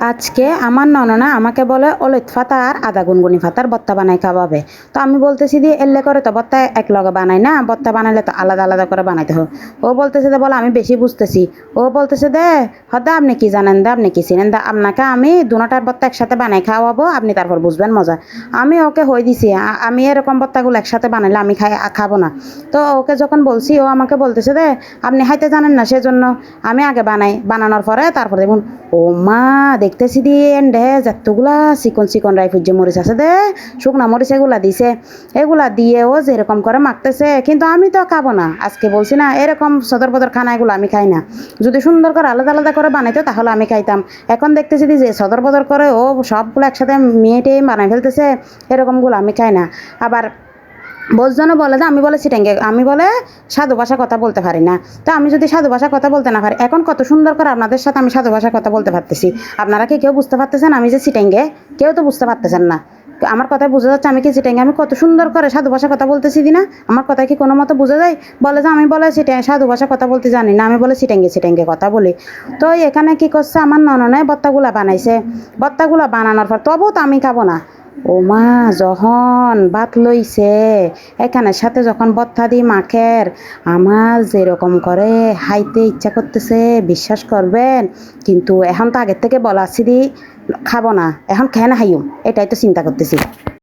আজকে আমার নননা আমাকে বলে অলিত ফাতা আর আদা গুনগুনি ফাতার বত্তা বানাই খাওয়াবে। তো আমি বলতেছি দিয়ে এলে করে তো বত্তা এক লগে বানাই না, বত্তা বানাইলে তো আলাদা আলাদা করে বানাইতে হবে। ও বলতেছে দে বলে, আমি বেশি বুঝতেছি। ও বলতেছে দে হদা, আপনি কি জানেন দা, আপনি কি চিনেন দা? আপনাকে আমি দুটার বত্তা একসাথে বানাই খাওয়াবো, আপনি তারপর বুঝবেন মজা। আমি ওকে হয়ে দিছি আমি এরকম বত্তাগুলো একসাথে বানাইলে আমি খাই খাব না। তো ওকে যখন বলছি, ও আমাকে বলতেছে দে আপনি হাইতে জানেন না, সেজন্য আমি আগে বানাই, বানানোর পরে তারপর দেখুন। ও মা দেখতেছি দিয়ে এন্ডে যতগুলা চিকন চিকন রাইফুর যে মরিচ আছে দে, শুকনা মরিচ এগুলা দিছে। এগুলা দিয়ে ও যেরকম করে মাখতেছে, কিন্তু আমি তো খাব না। আজকে বলছি না, এরকম সদর বদর খানা এগুলো আমি খাই না। যদি সুন্দর করে আলাদা আলাদা করে বানাইতো তাহলে আমি খাইতাম। এখন দেখতেছি দি যে সদর বদর করে ও সবগুলো একসাথে মেয়েটে বানাই ফেলতেছে, এরকমগুলো আমি খাই না। আবার বোঝজনও বলে যে, আমি বলে সিটেঙ্গে আমি বলে সাধু ভাষা কথা বলতে পারি না। তো আমি যদি সাধু ভাষা কথা বলতে না পারি, এখন কত সুন্দর করে আপনাদের সাথে আমি সাধু ভাষা কথা বলতে পারতেছি। আপনারা কি কেউ বুঝতে পারতেছেন আমি যে সিটেঙ্গে কেউ তো বুঝতে পারতেছেন না। আমার কথায় বোঝা যাচ্ছে আমি কি সিটেঙ্গে আমি কত সুন্দর করে সাধু ভাষা কথা বলতেছি দিনা। আমার কথায় কি কোনো মতো বোঝা যায়? বলে যে, আমি বলে সিটে সাধু ভাষা কথা বলতে জানি না, আমি বলে সিটেঙ্গে সিটেঙ্গে কথা বলি। তো এখানে কি করছে? আমার নননে বত্তাগুলা বানাইছে। বত্তাগুলা বানানোর পর তবুও তো আমি খাব না। ও মা যখন বাত লইছে এখানে সাথে যখন বত্তা দি মাখের, আমার যেরকম করে হাইতে ইচ্ছা করতেছে, বিশ্বাস করবেন, কিন্তু এখন তো আগের থেকে বলা দি খাব না, এখন খেয়ে না হাইম এটাই তো চিন্তা করতেছি।